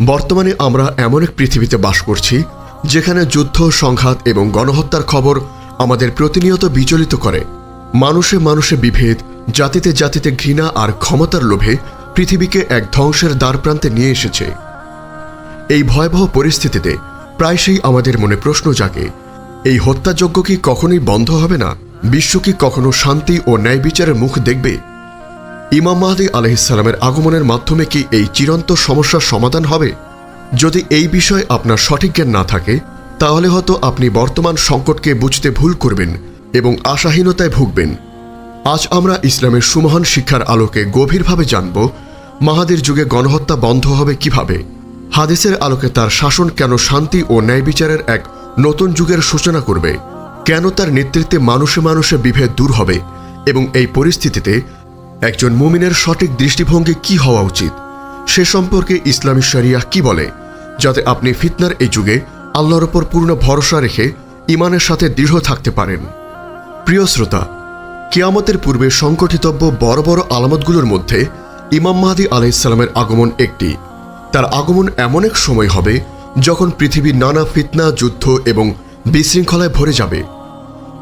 বর্তমানে আমরা এমন এক পৃথিবীতে বাস করছি, যেখানে যুদ্ধ, সংঘাত এবং গণহত্যার খবর আমাদের প্রতিনিয়ত বিচলিত করে। মানুষে মানুষে বিভেদ, জাতিতে জাতিতে ঘৃণা আর ক্ষমতার লোভে পৃথিবীকে এক ধ্বংসের দ্বারপ্রান্তে নিয়ে এসেছে। এই ভয়াবহ পরিস্থিতিতে প্রায়শই আমাদের মনে প্রশ্ন জাগে, এই হত্যাযজ্ঞ কি কখনোই বন্ধ হবে না? বিশ্ব কি কখনো শান্তি ও ন্যায় বিচারের মুখ দেখবে? ইমাম মাহাদি আলহিসাল্লামের আগমনের মাধ্যমে কি এই চিরন্ত সমস্যার সমাধান হবে? যদি এই বিষয়ে আপনার সঠিক জ্ঞান না থাকে, তাহলে হয়তো আপনি বর্তমান সংকটকে বুঝতে ভুল করবেন এবং আশাহীনতায় ভুগবেন। আজ আমরা ইসলামের সুমহান শিক্ষার আলোকে গভীরভাবে জানব, মাহাদির যুগে গণহত্যা বন্ধ হবে কীভাবে? হাদিসের আলোকে তার শাসন কেন শান্তি ও ন্যায় বিচারের এক নতুন যুগের সূচনা করবে? কেন তার নেতৃত্বে মানুষে মানুষে বিভেদ দূর হবে এবং এই পরিস্থিতিতে একজন মুমিনের সঠিক দৃষ্টিভঙ্গি কি হওয়া উচিত? সে সম্পর্কে ইসলামী শরিয়া কি বলে? যাতে আপনি ফিতনার এই যুগে আল্লাহর ওপর পূর্ণ ভরসা রেখে ইমানের সাথে দৃঢ় থাকতে পারেন। প্রিয় শ্রোতা, কিয়ামতের পূর্বে সংগঠিতব্য বড় বড় আলামতগুলোর মধ্যে ইমাম মাহাদি আলাইসাল্লামের আগমন একটি। তার আগমন এমন এক সময় হবে যখন পৃথিবীর নানা ফিতনা, যুদ্ধ এবং বিশৃঙ্খলায় ভরে যাবে।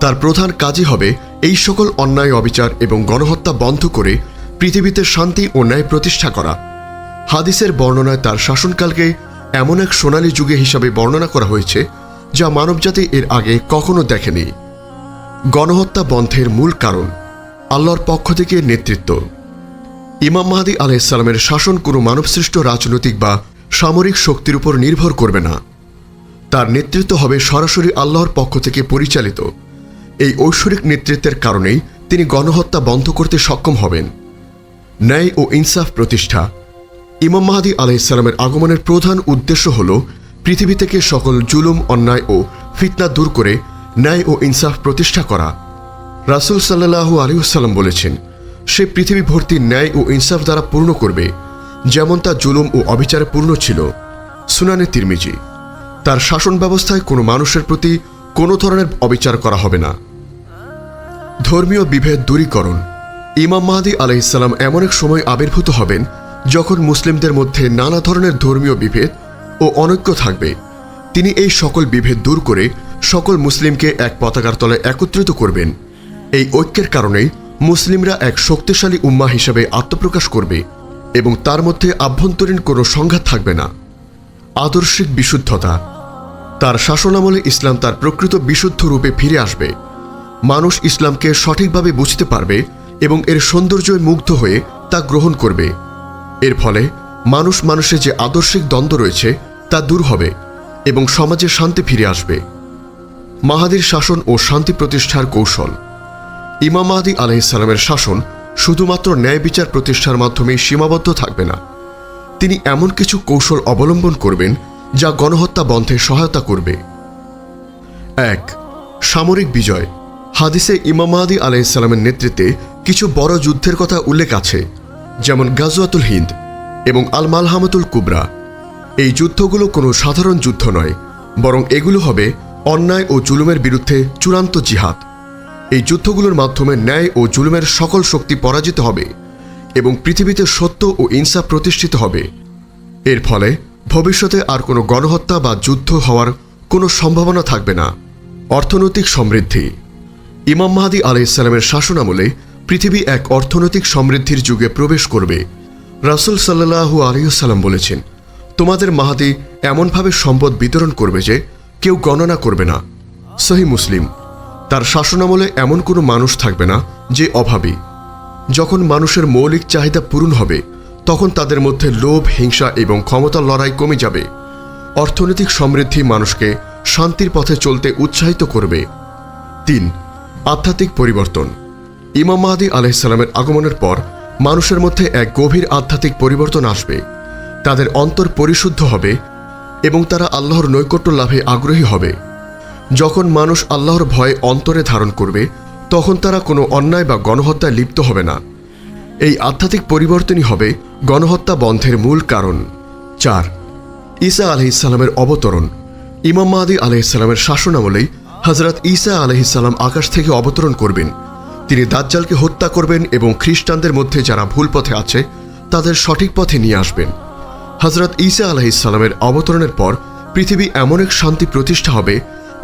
তার প্রধান কাজই হবে এই সকল অন্যায়, অবিচার এবং গণহত্যা বন্ধ করে পৃথিবীতে শান্তি ও ন্যায় প্রতিষ্ঠা করা। হাদিসের বর্ণনায় তার শাসনকালকে এমন এক সোনালী যুগে হিসাবে বর্ণনা করা হয়েছে, যা মানবজাতি এর আগে কখনো দেখেনি। গণহত্যা বন্ধের মূল কারণ আল্লাহর পক্ষ থেকে নেতৃত্ব। ইমাম মাহাদি আলাইসালামের শাসন কোনো মানবসৃষ্ট রাজনৈতিক বা সামরিক শক্তির উপর নির্ভর করবে না। তার নেতৃত্ব হবে সরাসরি আল্লাহর পক্ষ থেকে পরিচালিত। এই ঐশ্বরিক নেতৃত্বের কারণেই তিনি গণহত্যা বন্ধ করতে সক্ষম হবেন। ন্যায় ও ইনসাফ প্রতিষ্ঠা। ইমাম মাহাদি আলাইসালামের আগমনের প্রধান উদ্দেশ্য হল পৃথিবী থেকে সকল জুলুম, অন্যায় ও ফিতনা দূর করে ন্যায় ও ইনসাফ প্রতিষ্ঠা করা। রাসুল সাল্লাহু আলিউসাল্লাম বলেছেন, সে পৃথিবী ভর্তি ন্যায় ও ইনসাফ দ্বারা পূর্ণ করবে, যেমন তা জুলুম ও অবিচারে পূর্ণ ছিল। সুনানে তিরমিজি। তার শাসন ব্যবস্থায় কোনো মানুষের প্রতি কোনো ধরনের অবিচার করা হবে না। ধর্মীয় বিভেদ দূরীকরণ। ইমাম মাহাদি আলাইসাল্লাম এমন এক সময় আবির্ভূত হবেন, যখন মুসলিমদের মধ্যে নানা ধরনের ধর্মীয় বিভেদ ও অনৈক্য থাকবে। তিনি এই সকল বিভেদ দূর করে সকল মুসলিমকে এক পতাকার তলে একত্রিত করবেন। এই ঐক্যের কারণেই মুসলিমরা এক শক্তিশালী উম্মা হিসেবে আত্মপ্রকাশ করবে এবং তার মধ্যে আভ্যন্তরীণ কোনো সংঘাত থাকবে না। আদর্শিক বিশুদ্ধতা। তার শাসনামলে ইসলাম তার প্রকৃত বিশুদ্ধ রূপে ফিরে আসবে। মানুষ ইসলামকে সঠিকভাবে বুঝতে পারবে এবং এর সৌন্দর্যে মুগ্ধ হয়ে তা গ্রহণ করবে। এর ফলে মানুষ মানুষের যে আদর্শিক দ্বন্দ্ব রয়েছে তা দূর হবে এবং সমাজে শান্তি ফিরে আসবে। মাহাদির শাসন ও শান্তি প্রতিষ্ঠার কৌশল। ইমাম মাহাদি আলহিসাল্লামের শাসন শুধুমাত্র ন্যায় বিচার প্রতিষ্ঠার মাধ্যমে সীমাবদ্ধ থাকবে না। তিনি এমন কিছু কৌশল অবলম্বন করবেন যা গণহত্যা বন্ধে সহায়তা করবে। এক, সামরিক বিজয়। হাদিসে ইমাম মাহাদি আলাইসাল্লামের নেতৃত্বে কিছু বড় যুদ্ধের কথা উল্লেখ আছে, যেমন গাজওয়াতুল হিন্দ এবং আল মালহামাতুল কুবরা। এই যুদ্ধগুলো কোনো সাধারণ যুদ্ধ নয়, বরং এগুলো হবে অন্যায় ও জুলুমের বিরুদ্ধে চূড়ান্ত জিহাদ। এই যুদ্ধগুলোর মাধ্যমে ন্যায় ও জুলুমের সকল শক্তি পরাজিত হবে এবং পৃথিবীতে সত্য ও ইনসাফ প্রতিষ্ঠিত হবে। এর ফলে ভবিষ্যতে আর কোনো গণহত্যা বা যুদ্ধ হওয়ার কোনো সম্ভাবনা থাকবে না। অর্থনৈতিক সমৃদ্ধি ইমাম মাহাদি আলাইসাল্লামের শাসনামলে পৃথিবী এক অর্থনৈতিক সমৃদ্ধির যুগে প্রবেশ করবে। রাসুল সাল্লাহু আলিয়াল্লাম বলেছেন, তোমাদের মাহাদি এমনভাবে সম্পদ বিতরণ করবে যে কেউ গণনা করবে না। সহি মুসলিম। তার শাসনামলে এমন কোনো মানুষ থাকবে না যে অভাবী। যখন মানুষের মৌলিক চাহিদা পূরণ হবে, তখন তাদের মধ্যে লোভ, হিংসা এবং ক্ষমতার লড়াই কমে যাবে। অর্থনৈতিক সমৃদ্ধি মানুষকে শান্তির পথে চলতে উৎসাহিত করবে। তিন আধ্যাত্মিক পরিবর্তন। ইমাম মাহাদি আলাইসাল্লামের আগমনের পর মানুষের মধ্যে এক গভীর আধ্যাত্মিক পরিবর্তন আসবে। তাদের অন্তর পরিশুদ্ধ হবে এবং তারা আল্লাহর নৈকট্য লাভে আগ্রহী হবে। যখন মানুষ আল্লাহর ভয় অন্তরে ধারণ করবে, তখন তারা কোনো অন্যায় বা গণহত্যায় লিপ্ত হবে না। এই আধ্যাত্মিক পরিবর্তনই হবে গণহত্যা বন্ধের মূল কারণ। চার, ঈসা আলহিসাল্লামের অবতরণ। ইমাম মাহাদি আলহিসাল্লামের শাসনামলেই হজরত ঈসা আলহিসাল্লাম আকাশ থেকে অবতরণ করবেন। তিনি দাজ্জালকে হত্যা করবেন এবং খ্রিস্টানদের মধ্যে যারা ভুল পথে আছে, তাদের সঠিক পথে নিয়ে আসবেন। হজরত ঈসা আলাহিসাল্লামের অবতরণের পর পৃথিবী এমন এক শান্তি প্রতিষ্ঠা হবে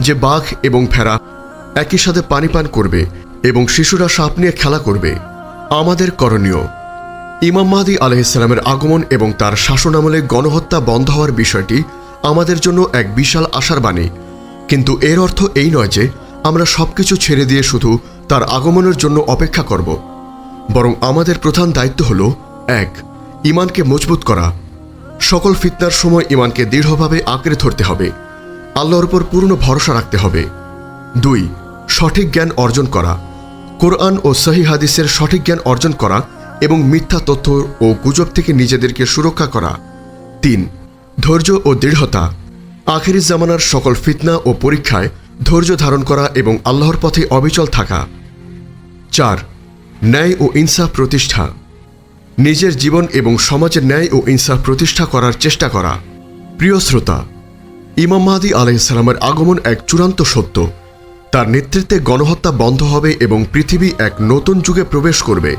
যে বাঘ এবং ভেড়া একই সাথে পানি পান করবে এবং শিশুরা সাপ নিয়ে খেলা করবে। আমাদের করণীয়, ইমাম মাহাদি আলহিসাল্লামের আগমন এবং তার শাসনামলে গণহত্যা বন্ধ হওয়ার বিষয়টি আমাদের জন্য এক বিশাল আশার বাণী। কিন্তু এর অর্থ এই নয় যে আমরা সবকিছু ছেড়ে দিয়ে শুধু তার আগমনের জন্য অপেক্ষা করব। বরং আমাদের প্রধান দায়িত্ব হল, এক ইমানকে মজবুত করা। সকল ফিতনার সময় ইমানকে দৃঢ়ভাবে আঁকড়ে ধরতে হবে। আল্লাহর উপর পূর্ণ ভরসা রাখতে হবে। দুই, সঠিক জ্ঞান অর্জন করা। কোরআন ও সহি হাদিসের সঠিক জ্ঞান অর্জন করা এবং মিথ্যা তথ্য ও গুজব থেকে নিজেদেরকে সুরক্ষা করা। তিন, ধৈর্য ও দৃঢ়তা। আখেরি জামানার সকল ফিতনা ও পরীক্ষায় ধৈর্য ধারণ করা এবং আল্লাহর পথে অবিচল থাকা। চার, ন্যায় ও ইনসাফ প্রতিষ্ঠা। নিজের জীবন এবং সমাজের ন্যায় ও ইনসাফ প্রতিষ্ঠা করার চেষ্টা করা। প্রিয় শ্রোতা, ইমাম মাহাদি আলাইসালামের আগমন এক চূড়ান্ত সত্য। তার নেতৃত্বে গণহত্যা বন্ধ হবে এবং পৃথিবী এক নতুন যুগে প্রবেশ করবে।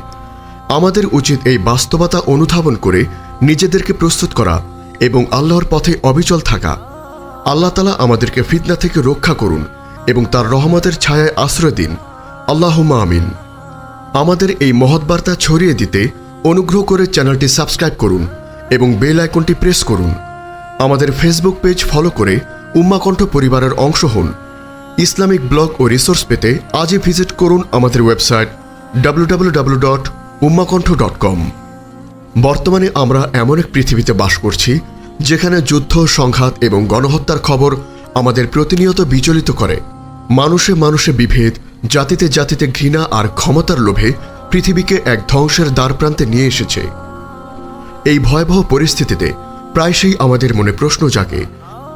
আমাদের উচিত এই বাস্তবতা অনুধাবন করে নিজেদেরকে প্রস্তুত করা এবং আল্লাহর পথে অবিচল থাকা। আল্লাহ তালা আমাদেরকে ফিতনা থেকে রক্ষা করুন এবং তার রহমতের ছায়ায় আশ্রয় দিন। আল্লাহুম্মা আমিন। আমাদের এই মহৎ বার্তা ছড়িয়ে দিতে অনুগ্রহ করে চ্যানেলটি সাবস্ক্রাইব করুন এবং বেল আইকনটি প্রেস করুন। আমাদের ফেসবুক পেজ ফলো করে উম্মাকণ্ঠ পরিবারের অংশ হন। ইসলামিক ব্লগ ও রিসোর্স পেতে আজই ভিজিট করুন আমাদের website W W W dot dot com. বর্তমানে আমরা এমন এক পৃথিবীতে বাস করছি যেখানে যুদ্ধ, সংঘাত এবং গণহত্যার খবর আমাদের প্রতিনিয়ত বিচলিত করে। মানুষে মানুষে বিভেদ, জাতিতে জাতিতে ঘৃণা আর ক্ষমতার লোভে পৃথিবীকে এক ধ্বংসের দ্বারপ্রান্তে নিয়ে এসেছে। এই ভয়াবহ পরিস্থিতিতে প্রায়শই আমাদের মনে প্রশ্ন জাগে,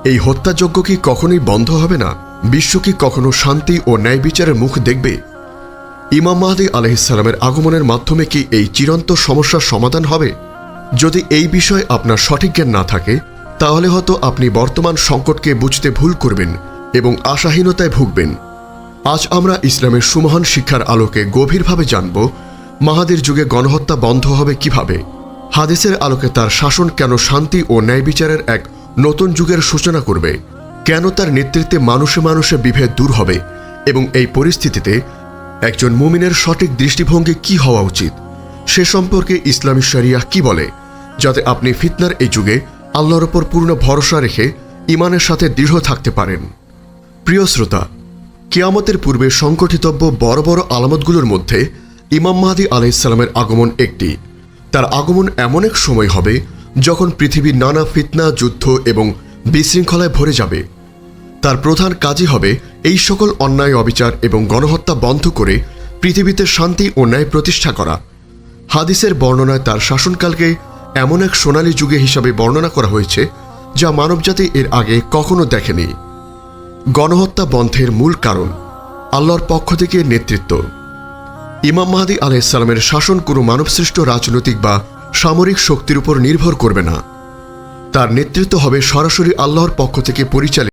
এই হত্যাযজ্ঞ কি কখনোই বন্ধ হবে না? বিশ্ব কি কখনো শান্তি ও ন্যায় বিচারের মুখ দেখবে? ইমাম মাহাদি আলহিসাল্লামের আগমনের মাধ্যমে কি এই চিরন্ত সমস্যার সমাধান হবে? যদি এই বিষয়ে আপনার সঠিক জ্ঞান না থাকে, তাহলে হয়তো আপনি বর্তমান সংকটকে বুঝতে ভুল করবেন এবং আশাহীনতায় ভুগবেন। আজ আমরা ইসলামের সুমহান শিক্ষার আলোকে গভীরভাবে জানব, মাহাদের যুগে গণহত্যা বন্ধ হবে কীভাবে? হাদিসের আলোকে তার শাসন কেন শান্তি ও ন্যায় বিচারের এক নতুন যুগের সূচনা করবে? কেন তার নেতৃত্বে মানুষে মানুষে বিভেদ দূর হবে? এবং এই পরিস্থিতিতে একজন মুমিনের সঠিক দৃষ্টিভঙ্গি কি হওয়া উচিত? সে সম্পর্কে ইসলামী শরিয়া কি বলে? যাতে আপনি ফিতনার এই যুগে আল্লাহর ওপর পূর্ণ ভরসা রেখে ইমানের সাথে দৃঢ় থাকতে পারেন। প্রিয় শ্রোতা, কিয়ামতের পূর্বে সংগঠিতব্য বড় বড় আলামতগুলোর মধ্যে ইমাম মাহাদি আলাইসাল্লামের আগমন একটি। তার আগমন এমন এক সময় হবে যখন পৃথিবীর নানা ফিতনা, যুদ্ধ এবং বিশৃঙ্খলায় ভরে যাবে। তার প্রধান কাজই হবে এই সকল অন্যায়, অবিচার এবং গণহত্যা বন্ধ করে পৃথিবীতে শান্তি ও ন্যায় প্রতিষ্ঠা করা। হাদিসের বর্ণনায় তার শাসনকালকে এমন এক সোনালী যুগে হিসাবে বর্ণনা করা হয়েছে, যা মানবজাতি এর আগে কখনো দেখেনি। গণহত্যা বন্ধের মূল কারণ, আল্লাহর পক্ষ থেকে নেতৃত্ব। ইমাম মাহাদি আলাইসালামের শাসন কোনো মানবসৃষ্ট রাজনৈতিক বা সামরিক শক্তির উপর নির্ভর করবে না। তার নেতৃত্ব হবে সরাসরি আল্লাহর পক্ষ থেকে পরিচালিত।